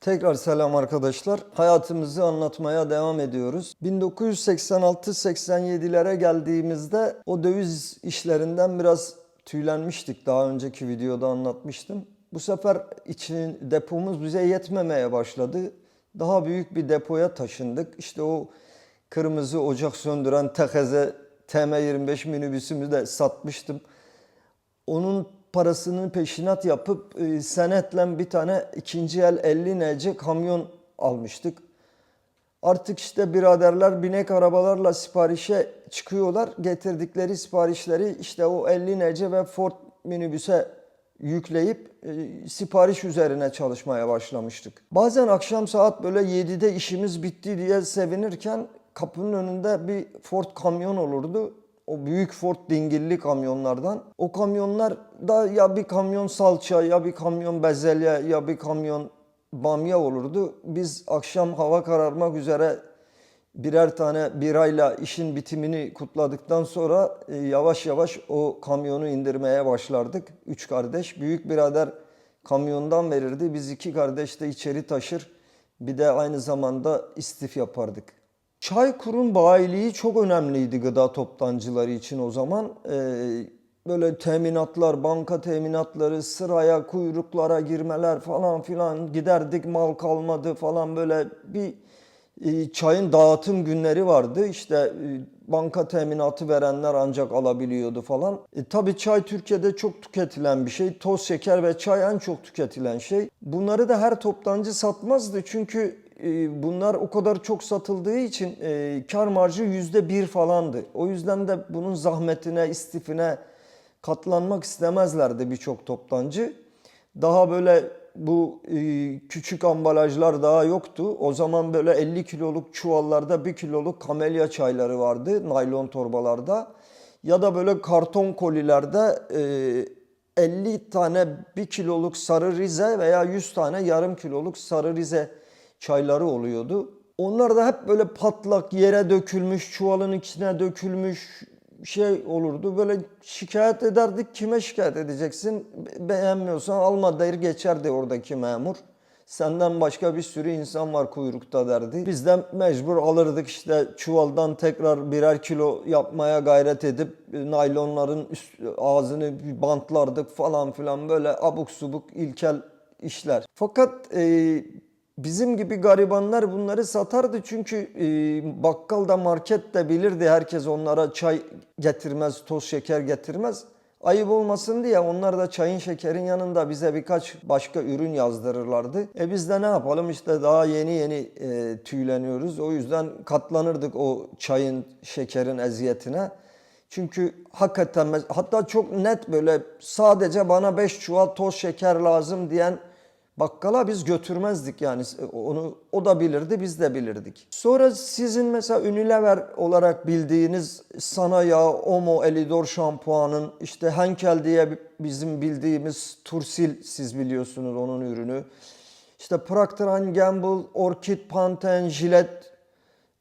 Tekrar selam arkadaşlar. Hayatımızı anlatmaya devam ediyoruz. 1986-87'lere geldiğimizde o döviz işlerinden biraz tüylenmiştik. Daha önceki videoda anlatmıştım. Bu sefer için depomuz bize yetmemeye başladı. Daha büyük bir depoya taşındık. İşte o kırmızı ocak söndüren TKZ TM25 minibüsümü de satmıştım. Onun parasının peşinat yapıp e, senetle bir tane ikinci el 50 NC kamyon almıştık. Artık işte biraderler binek arabalarla siparişe çıkıyorlar. Getirdikleri siparişleri işte o 50 NC ve Ford minibüse yükleyip e, sipariş üzerine çalışmaya başlamıştık. Bazen akşam saat böyle 7'de işimiz bitti diye sevinirken kapının önünde bir Ford kamyon olurdu. O büyük Ford dingilli kamyonlardan. O kamyonlar da ya bir kamyon salça ya bir kamyon bezelye ya bir kamyon bamya olurdu. Biz akşam hava kararmak üzere birer tane birayla işin bitimini kutladıktan sonra e, yavaş yavaş o kamyonu indirmeye başlardık. Üç kardeş. Büyük birader kamyondan verirdi. Biz iki kardeş de içeri taşır. Bir de aynı zamanda istif yapardık. Çaykur'un bayiliği çok önemliydi gıda toptancıları için o zaman. Ee, böyle teminatlar, banka teminatları, sıraya, kuyruklara girmeler falan filan giderdik mal kalmadı falan böyle bir e, çayın dağıtım günleri vardı. İşte e, banka teminatı verenler ancak alabiliyordu falan. E, tabii çay Türkiye'de çok tüketilen bir şey. Toz şeker ve çay en çok tüketilen şey. Bunları da her toptancı satmazdı çünkü bunlar o kadar çok satıldığı için e, kar marjı yüzde bir falandı. O yüzden de bunun zahmetine, istifine katlanmak istemezlerdi birçok toptancı. Daha böyle bu e, küçük ambalajlar daha yoktu. O zaman böyle 50 kiloluk çuvallarda 1 kiloluk kamelya çayları vardı naylon torbalarda. Ya da böyle karton kolilerde e, 50 tane 1 kiloluk sarı rize veya 100 tane yarım kiloluk sarı rize çayları oluyordu. Onlar da hep böyle patlak yere dökülmüş, çuvalın içine dökülmüş şey olurdu. Böyle şikayet ederdik. Kime şikayet edeceksin? Be- Beğenmiyorsan alma der geçerdi oradaki memur. Senden başka bir sürü insan var kuyrukta derdi. Biz de mecbur alırdık işte çuvaldan tekrar birer kilo yapmaya gayret edip e, naylonların üst, ağzını bantlardık falan filan böyle abuk subuk ilkel işler. Fakat e, Bizim gibi garibanlar bunları satardı çünkü e, bakkal da market de bilirdi herkes onlara çay getirmez, toz şeker getirmez. Ayıp olmasın diye onlar da çayın şekerin yanında bize birkaç başka ürün yazdırırlardı. E biz de ne yapalım işte daha yeni yeni e, tüyleniyoruz. O yüzden katlanırdık o çayın, şekerin eziyetine. Çünkü hakikaten hatta çok net böyle sadece bana 5 çuval toz şeker lazım diyen Bakkala biz götürmezdik yani onu o da bilirdi biz de bilirdik. Sonra sizin mesela Unilever olarak bildiğiniz sana yağ, Omo, Elidor şampuanın işte Henkel diye bizim bildiğimiz Tursil siz biliyorsunuz onun ürünü. İşte Procter Gamble, Orchid, Pantene, Gillette,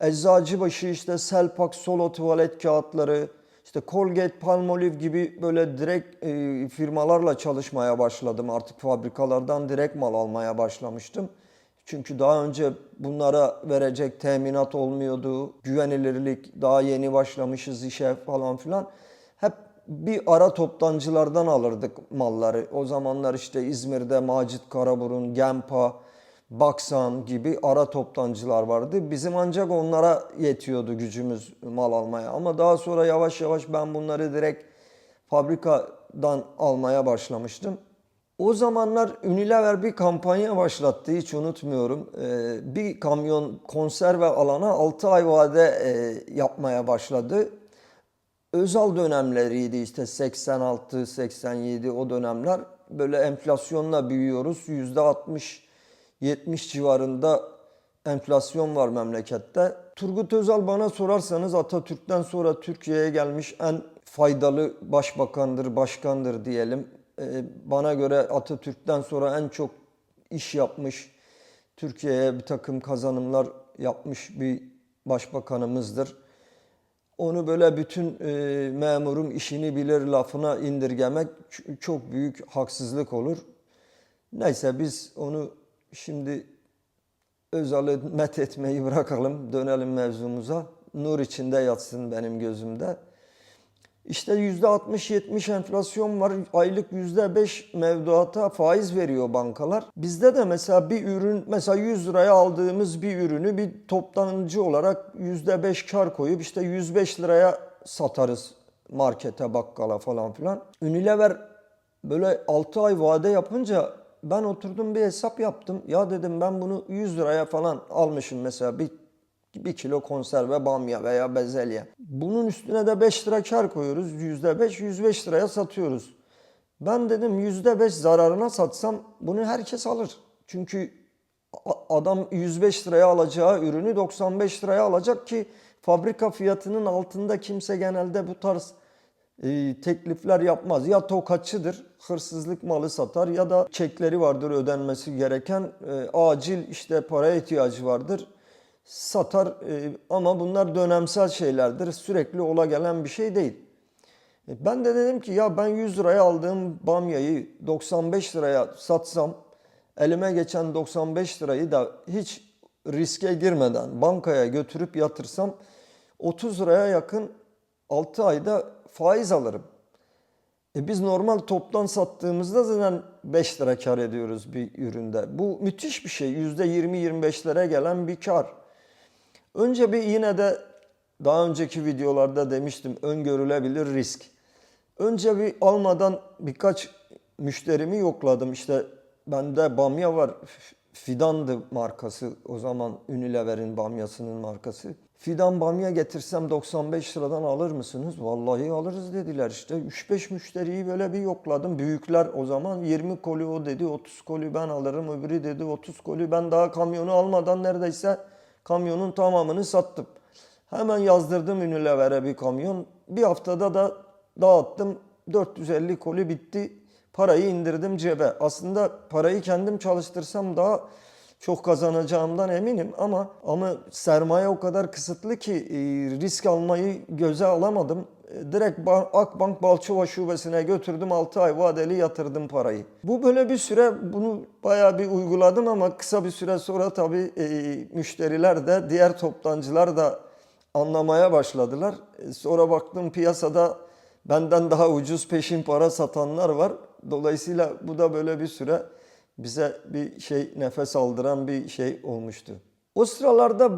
Eczacıbaşı işte Selpak Solo tuvalet kağıtları, işte Colgate, Palmolive gibi böyle direkt e, firmalarla çalışmaya başladım. Artık fabrikalardan direkt mal almaya başlamıştım. Çünkü daha önce bunlara verecek teminat olmuyordu. Güvenilirlik, daha yeni başlamışız işe falan filan. Hep bir ara toptancılardan alırdık malları. O zamanlar işte İzmir'de Macit Karaburun, Gempa, Baksan gibi ara toptancılar vardı. Bizim ancak onlara yetiyordu gücümüz mal almaya. Ama daha sonra yavaş yavaş ben bunları direkt fabrikadan almaya başlamıştım. O zamanlar Unilever bir kampanya başlattı hiç unutmuyorum. Ee, bir kamyon konserve alana 6 ay vade e, yapmaya başladı. Özal dönemleriydi işte 86, 87 o dönemler. Böyle enflasyonla büyüyoruz. %60 70 civarında enflasyon var memlekette. Turgut Özal bana sorarsanız Atatürk'ten sonra Türkiye'ye gelmiş en faydalı başbakandır, başkandır diyelim. Ee, Bana göre Atatürk'ten sonra en çok iş yapmış, Türkiye'ye bir takım kazanımlar yapmış bir başbakanımızdır. Onu böyle bütün e, memurum işini bilir lafına indirgemek çok büyük haksızlık olur. Neyse biz onu şimdi Özal'ı met etmeyi bırakalım. Dönelim mevzumuza. Nur içinde yatsın benim gözümde. İşte %60-70 enflasyon var. Aylık %5 mevduata faiz veriyor bankalar. Bizde de mesela bir ürün, mesela 100 liraya aldığımız bir ürünü bir toptancı olarak %5 kar koyup işte 105 liraya satarız markete, bakkala falan filan. Unilever böyle 6 ay vade yapınca ben oturdum bir hesap yaptım. Ya dedim ben bunu 100 liraya falan almışım mesela bir bir kilo konserve bamya veya bezelye. Bunun üstüne de 5 lira kar koyuyoruz. %5, 105 liraya satıyoruz. Ben dedim %5 zararına satsam bunu herkes alır. Çünkü adam 105 liraya alacağı ürünü 95 liraya alacak ki fabrika fiyatının altında kimse genelde bu tarz e, teklifler yapmaz. Ya tokatçıdır, hırsızlık malı satar ya da çekleri vardır ödenmesi gereken e, acil işte paraya ihtiyacı vardır satar e, ama bunlar dönemsel şeylerdir. Sürekli ola gelen bir şey değil. E, Ben de dedim ki ya ben 100 liraya aldığım bamyayı 95 liraya satsam elime geçen 95 lirayı da hiç riske girmeden bankaya götürüp yatırsam 30 liraya yakın 6 ayda faiz alırım. E biz normal toptan sattığımızda zaten 5 lira kar ediyoruz bir üründe. Bu müthiş bir şey. %20-25'lere gelen bir kar. Önce bir yine de daha önceki videolarda demiştim öngörülebilir risk. Önce bir almadan birkaç müşterimi yokladım. İşte bende bamya var. Fidan'dı markası o zaman Unilever'in bamyasının markası. Fidan bamya getirsem 95 liradan alır mısınız? Vallahi alırız dediler işte. 3-5 müşteriyi böyle bir yokladım. Büyükler o zaman 20 koli o dedi, 30 koli ben alırım. Öbürü dedi 30 koli ben daha kamyonu almadan neredeyse kamyonun tamamını sattım. Hemen yazdırdım Unilever'e bir kamyon. Bir haftada da dağıttım. 450 koli bitti. Parayı indirdim cebe. Aslında parayı kendim çalıştırsam daha çok kazanacağımdan eminim ama ama sermaye o kadar kısıtlı ki e, risk almayı göze alamadım. E, Direkt Ba- Akbank Balçova şubesine götürdüm 6 ay vadeli yatırdım parayı. Bu böyle bir süre bunu bayağı bir uyguladım ama kısa bir süre sonra tabii e, müşteriler de diğer toptancılar da anlamaya başladılar. Sonra baktım piyasada benden daha ucuz peşin para satanlar var. Dolayısıyla bu da böyle bir süre bize bir şey nefes aldıran bir şey olmuştu. O sıralarda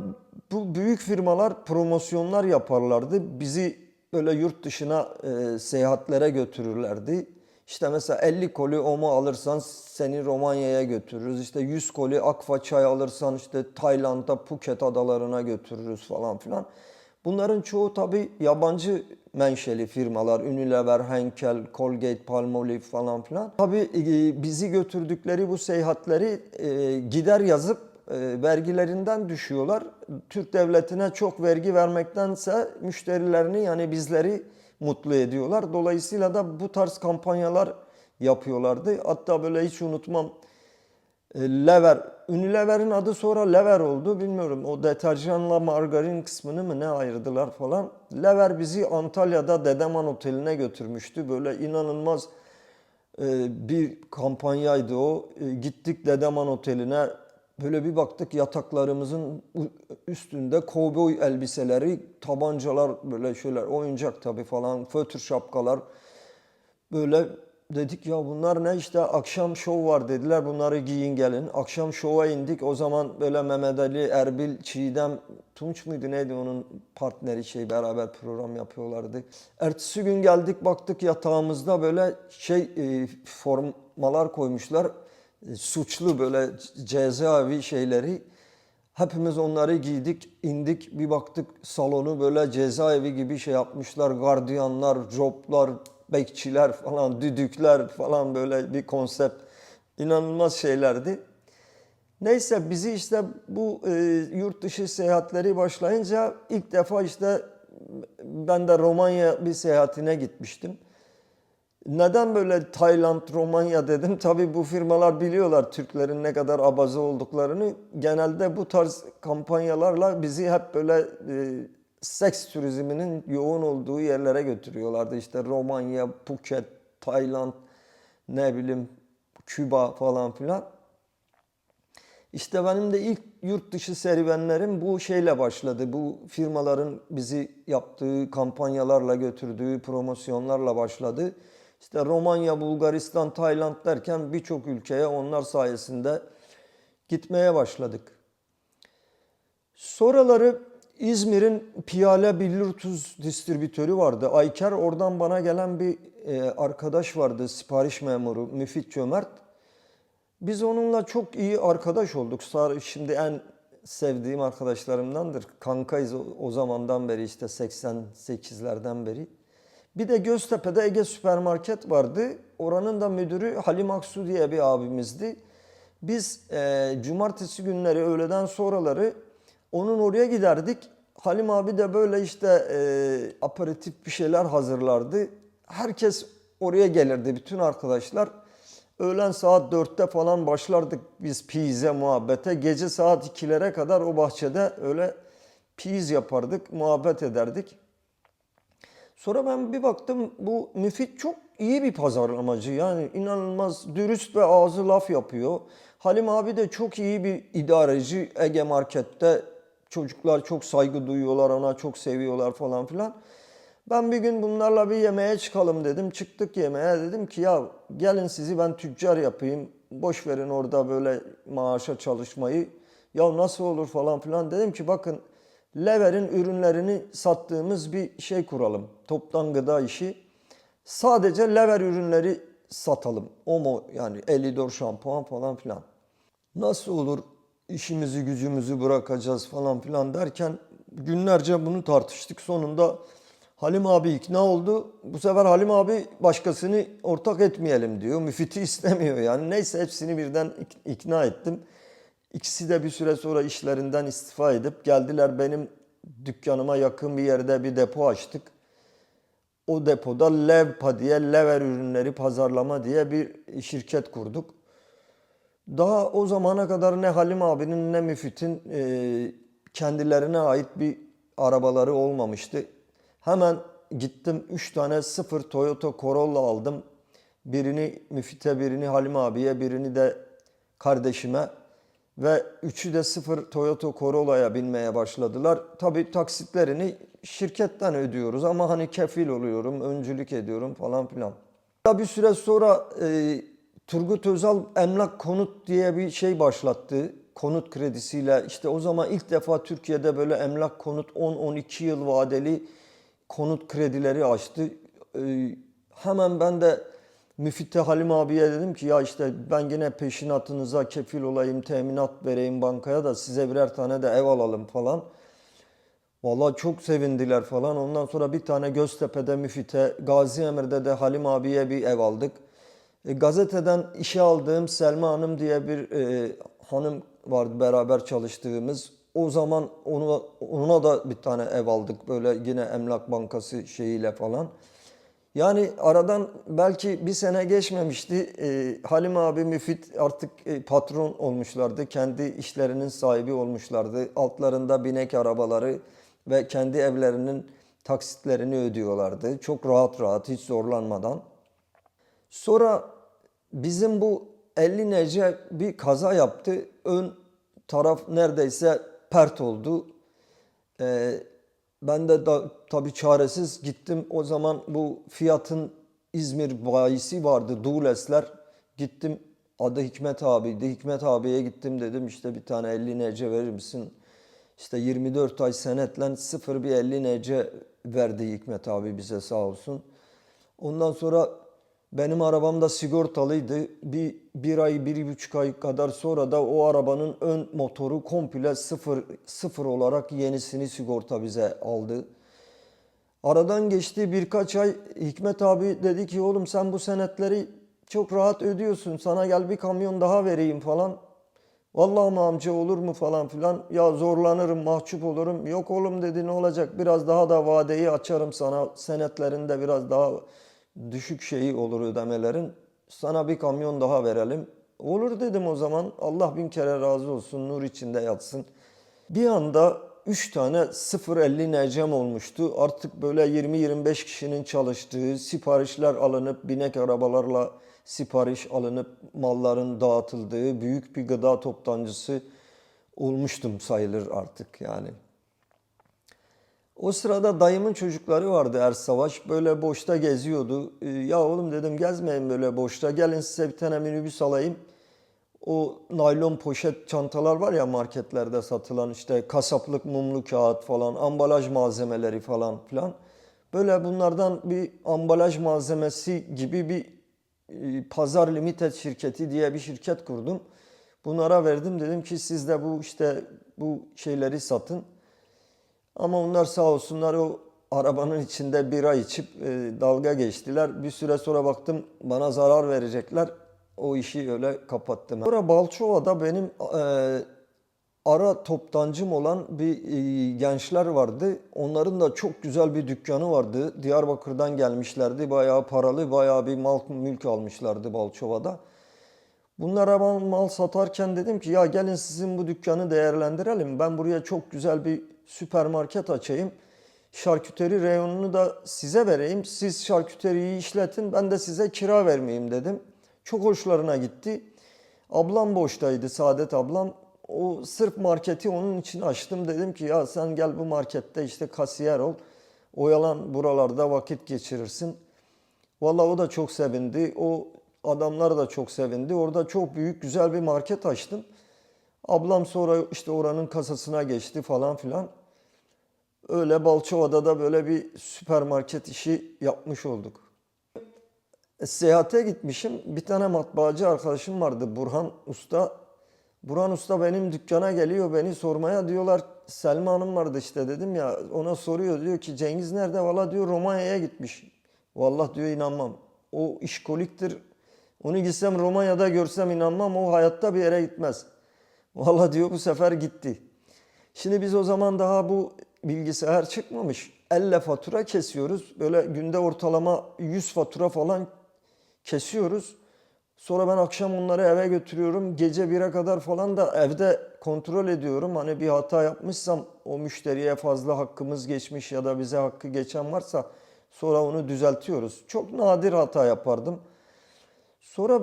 bu büyük firmalar promosyonlar yaparlardı. Bizi böyle yurt dışına e, seyahatlere götürürlerdi. İşte mesela 50 koli omo alırsan seni Romanya'ya götürürüz. İşte 100 koli akfa çay alırsan işte Tayland'a, Phuket adalarına götürürüz falan filan. Bunların çoğu tabii yabancı menşeli firmalar. Unilever, Henkel, Colgate, Palmolive falan filan. Tabii e, bizi götürdükleri bu seyahatleri e, gider yazıp e, vergilerinden düşüyorlar. Türk devletine çok vergi vermektense müşterilerini yani bizleri mutlu ediyorlar. Dolayısıyla da bu tarz kampanyalar yapıyorlardı. Hatta böyle hiç unutmam e, Lever. Unilever'in adı sonra Lever oldu. Bilmiyorum o deterjanla margarin kısmını mı ne ayırdılar falan. Lever bizi Antalya'da Dedeman Oteli'ne götürmüştü. Böyle inanılmaz e, bir kampanyaydı o. E, Gittik Dedeman Oteli'ne. Böyle bir baktık yataklarımızın üstünde kovboy elbiseleri, tabancalar böyle şeyler, oyuncak tabii falan, fötr şapkalar. Böyle dedik ya bunlar ne işte akşam şov var dediler bunları giyin gelin. Akşam şova indik o zaman böyle Mehmet Ali, Erbil, Çiğdem, Tunç muydu neydi onun partneri şey beraber program yapıyorlardı. Ertesi gün geldik baktık yatağımızda böyle şey e, formalar koymuşlar. E, suçlu böyle cezaevi şeyleri. Hepimiz onları giydik, indik. Bir baktık salonu böyle cezaevi gibi şey yapmışlar. Gardiyanlar, joplar, bekçiler falan, düdükler falan böyle bir konsept. İnanılmaz şeylerdi. Neyse bizi işte bu e, yurt dışı seyahatleri başlayınca ilk defa işte ben de Romanya bir seyahatine gitmiştim. Neden böyle Tayland, Romanya dedim? Tabii bu firmalar biliyorlar Türklerin ne kadar abaza olduklarını. Genelde bu tarz kampanyalarla bizi hep böyle e, seks turizminin yoğun olduğu yerlere götürüyorlardı. İşte Romanya, Phuket, Tayland, ne bileyim Küba falan filan. İşte benim de ilk yurt dışı serüvenlerim bu şeyle başladı. Bu firmaların bizi yaptığı kampanyalarla götürdüğü promosyonlarla başladı. İşte Romanya, Bulgaristan, Tayland derken birçok ülkeye onlar sayesinde gitmeye başladık. Sonraları İzmir'in Piyale Billurtuz distribütörü vardı. Ayker oradan bana gelen bir e, arkadaş vardı, sipariş memuru Müfit Cömert. Biz onunla çok iyi arkadaş olduk. Şimdi en sevdiğim arkadaşlarımdandır. Kankayız o zamandan beri işte 88'lerden beri. Bir de Göztepe'de Ege Süpermarket vardı. Oranın da müdürü Halim Aksu diye bir abimizdi. Biz e, cumartesi günleri öğleden sonraları onun oraya giderdik. Halim abi de böyle işte e, aperatif bir şeyler hazırlardı. Herkes oraya gelirdi, bütün arkadaşlar. Öğlen saat 4'te falan başlardık biz piyize muhabbete. Gece saat 2'lere kadar o bahçede öyle piyiz yapardık, muhabbet ederdik. Sonra ben bir baktım bu Müfit çok iyi bir pazarlamacı. Yani inanılmaz dürüst ve ağzı laf yapıyor. Halim abi de çok iyi bir idareci Ege Market'te. Çocuklar çok saygı duyuyorlar ona, çok seviyorlar falan filan. Ben bir gün bunlarla bir yemeğe çıkalım dedim. Çıktık yemeğe dedim ki ya gelin sizi ben tüccar yapayım. Boş verin orada böyle maaşa çalışmayı. Ya nasıl olur falan filan. Dedim ki bakın Lever'in ürünlerini sattığımız bir şey kuralım. Toptan gıda işi. Sadece Lever ürünleri satalım. Omo yani Elidor şampuan falan filan. Nasıl olur işimizi gücümüzü bırakacağız falan filan derken günlerce bunu tartıştık. Sonunda Halim abi ikna oldu. Bu sefer Halim abi başkasını ortak etmeyelim diyor. Müfit'i istemiyor yani. Neyse hepsini birden ik- ikna ettim. İkisi de bir süre sonra işlerinden istifa edip geldiler benim dükkanıma yakın bir yerde bir depo açtık. O depoda Levpa diye lever ürünleri pazarlama diye bir şirket kurduk. Daha o zamana kadar ne Halim abinin ne Müfit'in e, kendilerine ait bir arabaları olmamıştı. Hemen gittim 3 tane sıfır Toyota Corolla aldım. Birini Müfit'e, birini Halim abiye, birini de kardeşime. Ve üçü de sıfır Toyota Corolla'ya binmeye başladılar. Tabii taksitlerini şirketten ödüyoruz ama hani kefil oluyorum, öncülük ediyorum falan filan. Ya bir süre sonra e, Turgut Özal emlak konut diye bir şey başlattı. Konut kredisiyle işte o zaman ilk defa Türkiye'de böyle emlak konut 10-12 yıl vadeli konut kredileri açtı. E, hemen ben de Müfit'te Halim abiye dedim ki ya işte ben yine peşinatınıza kefil olayım, teminat vereyim bankaya da size birer tane de ev alalım falan. Vallahi çok sevindiler falan. Ondan sonra bir tane Göztepe'de Müfit'e, Gazi Emir'de de Halim abiye bir ev aldık. E, gazeteden işe aldığım Selma Hanım diye bir e, hanım vardı beraber çalıştığımız. O zaman onu, ona da bir tane ev aldık. Böyle yine Emlak Bankası şeyiyle falan. Yani aradan belki bir sene geçmemişti. E, Halim abi Müfit artık e, patron olmuşlardı. Kendi işlerinin sahibi olmuşlardı. Altlarında binek arabaları ve kendi evlerinin taksitlerini ödüyorlardı. Çok rahat rahat hiç zorlanmadan. Sonra bizim bu 50 nece bir kaza yaptı. Ön taraf neredeyse pert oldu. Ee, ben de da, tabii çaresiz gittim. O zaman bu Fiat'ın İzmir bayisi vardı. Duglesler. Gittim. Adı Hikmet abiydi. Hikmet abiye gittim dedim işte bir tane 50 nece verir misin? İşte 24 ay senetle sıfır bir 50 nece verdi Hikmet abi bize sağ olsun. Ondan sonra benim arabam da sigortalıydı. Bir, bir ay, bir buçuk ay kadar sonra da o arabanın ön motoru komple sıfır, sıfır olarak yenisini sigorta bize aldı. Aradan geçti birkaç ay Hikmet abi dedi ki oğlum sen bu senetleri çok rahat ödüyorsun. Sana gel bir kamyon daha vereyim falan. Vallahi mı amca olur mu falan filan. Ya zorlanırım, mahcup olurum. Yok oğlum dedi ne olacak? Biraz daha da vadeyi açarım sana. Senetlerinde biraz daha düşük şeyi olur ödemelerin. Sana bir kamyon daha verelim. Olur dedim o zaman. Allah bin kere razı olsun. Nur içinde yatsın. Bir anda 3 tane 0.50 necem olmuştu. Artık böyle 20-25 kişinin çalıştığı, siparişler alınıp binek arabalarla sipariş alınıp malların dağıtıldığı büyük bir gıda toptancısı olmuştum sayılır artık yani. O sırada dayımın çocukları vardı Er Savaş. Böyle boşta geziyordu. Ee, Ya oğlum dedim gezmeyin böyle boşta. Gelin size bir tane minibüs alayım. O naylon poşet çantalar var ya marketlerde satılan işte kasaplık mumlu kağıt falan, ambalaj malzemeleri falan filan. Böyle bunlardan bir ambalaj malzemesi gibi bir e, Pazar Limited şirketi diye bir şirket kurdum. Bunlara verdim dedim ki siz de bu işte bu şeyleri satın. Ama onlar sağ olsunlar o arabanın içinde bira içip e, dalga geçtiler. Bir süre sonra baktım bana zarar verecekler. O işi öyle kapattım. Sonra Balçova'da benim e, ara toptancım olan bir e, gençler vardı. Onların da çok güzel bir dükkanı vardı. Diyarbakır'dan gelmişlerdi. Bayağı paralı, bayağı bir mal mülk almışlardı Balçova'da. Bunlara ben mal satarken dedim ki ya gelin sizin bu dükkanı değerlendirelim. Ben buraya çok güzel bir süpermarket açayım. Şarküteri reyonunu da size vereyim. Siz şarküteriyi işletin ben de size kira vermeyeyim dedim. Çok hoşlarına gitti. Ablam boştaydı Saadet ablam. O sırf marketi onun için açtım. Dedim ki ya sen gel bu markette işte kasiyer ol. Oyalan buralarda vakit geçirirsin. Vallahi o da çok sevindi. O adamlar da çok sevindi. Orada çok büyük güzel bir market açtım. Ablam sonra işte oranın kasasına geçti falan filan. Öyle Balçova'da da böyle bir süpermarket işi yapmış olduk. E, Seyahate gitmişim. Bir tane matbaacı arkadaşım vardı Burhan Usta. Burhan Usta benim dükkana geliyor beni sormaya diyorlar Selma Hanım vardı işte dedim ya ona soruyor diyor ki Cengiz nerede? Valla diyor Romanya'ya gitmiş. Vallahi diyor inanmam. O işkoliktir. Onu gitsem Romanya'da görsem inanmam o hayatta bir yere gitmez. Vallahi diyor bu sefer gitti. Şimdi biz o zaman daha bu bilgisayar çıkmamış. Elle fatura kesiyoruz. Böyle günde ortalama 100 fatura falan kesiyoruz. Sonra ben akşam onları eve götürüyorum. Gece 1'e kadar falan da evde kontrol ediyorum. Hani bir hata yapmışsam o müşteriye fazla hakkımız geçmiş ya da bize hakkı geçen varsa sonra onu düzeltiyoruz. Çok nadir hata yapardım. Sonra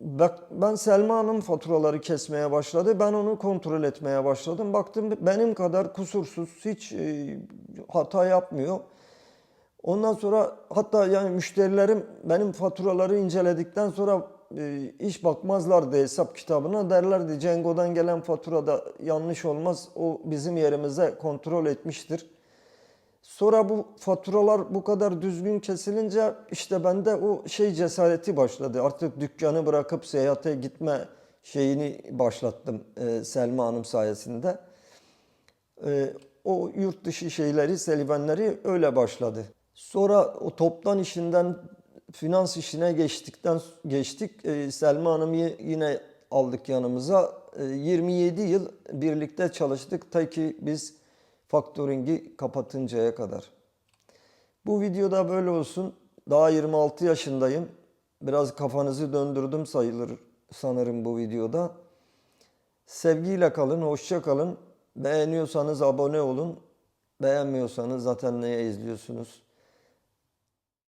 bak ben Selma Hanım faturaları kesmeye başladı. Ben onu kontrol etmeye başladım. Baktım benim kadar kusursuz, hiç e, hata yapmıyor. Ondan sonra hatta yani müşterilerim benim faturaları inceledikten sonra e, hiç bakmazlardı hesap kitabına. Derlerdi Cengo'dan gelen faturada yanlış olmaz. O bizim yerimize kontrol etmiştir. Sonra bu faturalar bu kadar düzgün kesilince işte bende o şey cesareti başladı. Artık dükkanı bırakıp seyahate gitme şeyini başlattım e, Selma Hanım sayesinde. E, o yurt dışı şeyleri, selvenleri öyle başladı. Sonra o toptan işinden finans işine geçtikten geçtik. E, Selma Hanım'ı yine aldık yanımıza. E, 27 yıl birlikte çalıştık ta ki biz faktöringi kapatıncaya kadar. Bu videoda böyle olsun. Daha 26 yaşındayım. Biraz kafanızı döndürdüm sayılır sanırım bu videoda. Sevgiyle kalın, hoşça kalın. Beğeniyorsanız abone olun. Beğenmiyorsanız zaten neye izliyorsunuz?